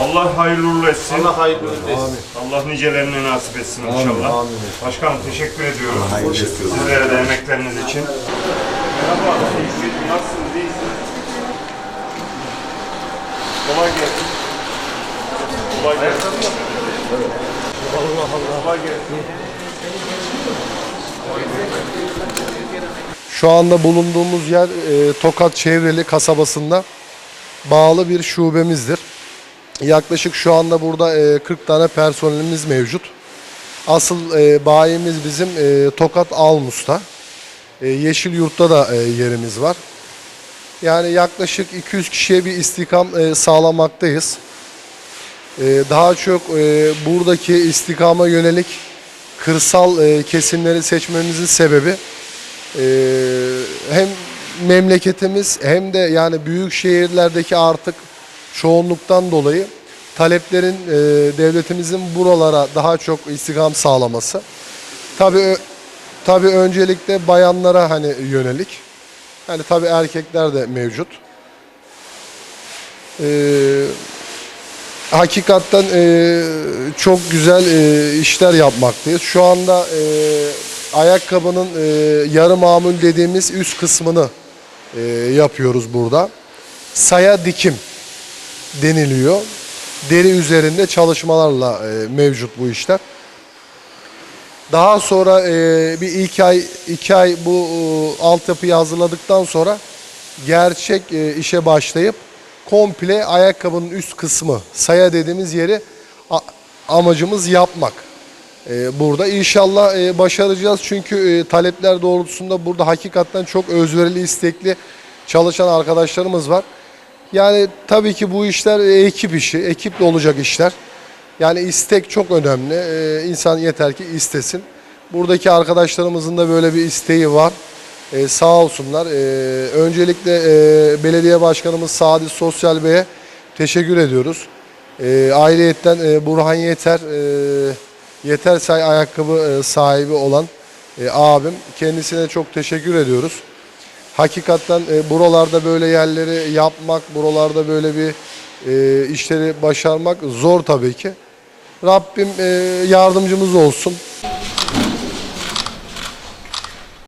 Allah hayırlı uğurlu etsin. Allah hayırlı olsun. Allah nicelerine nasip etsin inşallah. amin. Başkanım teşekkür ediyorum. Sizlere de emekleriniz için. Merhaba, nasılsınız, iyisiniz? Kolay gelsin. Kolay gelsin. Allah Allah. Kolay gelsin. Şu anda bulunduğumuz yer e, Tokat Çevreli kasabasında bağlı bir şubemizdir. Yaklaşık şu anda burada e, 40 tane personelimiz mevcut. Asıl e, bayimiz bizim e, Tokat Almus'ta. E, Yeşil Yurt'ta da e, yerimiz var. Yani yaklaşık 200 kişiye bir istikam e, sağlamaktayız. E, daha çok e, buradaki istikama yönelik kırsal e, kesimleri seçmemizin sebebi hem memleketimiz hem de yani büyük şehirlerdeki artık çoğunluktan dolayı taleplerin e, devletimizin buralara daha çok istikam sağlaması. Tabii tabii öncelikle bayanlara hani yönelik. Yani tabii erkekler de mevcut. Ee, hakikaten e, çok güzel e, işler yapmaktayız. Şu anda e, ayakkabının e, yarı mamul dediğimiz üst kısmını e, yapıyoruz burada. Saya dikim deniliyor. Deri üzerinde çalışmalarla e, mevcut bu işler. Daha sonra e, bir ilk ay, iki ay bu e, altyapıyı hazırladıktan sonra gerçek e, işe başlayıp komple ayakkabının üst kısmı, saya dediğimiz yeri amacımız yapmak. E, burada inşallah e, başaracağız çünkü e, talepler doğrultusunda burada hakikaten çok özverili, istekli çalışan arkadaşlarımız var. Yani tabii ki bu işler e, ekip işi, ekiple olacak işler. Yani istek çok önemli. Ee, insan yeter ki istesin. Buradaki arkadaşlarımızın da böyle bir isteği var. Ee, sağ olsunlar. Ee, öncelikle e, belediye başkanımız Sadi Sosyal Bey'e teşekkür ediyoruz. Ee, ayrıyetten e, Burhan Yeter, e, Yeter Say ayakkabı e, sahibi olan e, abim. Kendisine çok teşekkür ediyoruz. Hakikaten e, buralarda böyle yerleri yapmak, buralarda böyle bir işleri başarmak zor tabii ki. Rabbim yardımcımız olsun.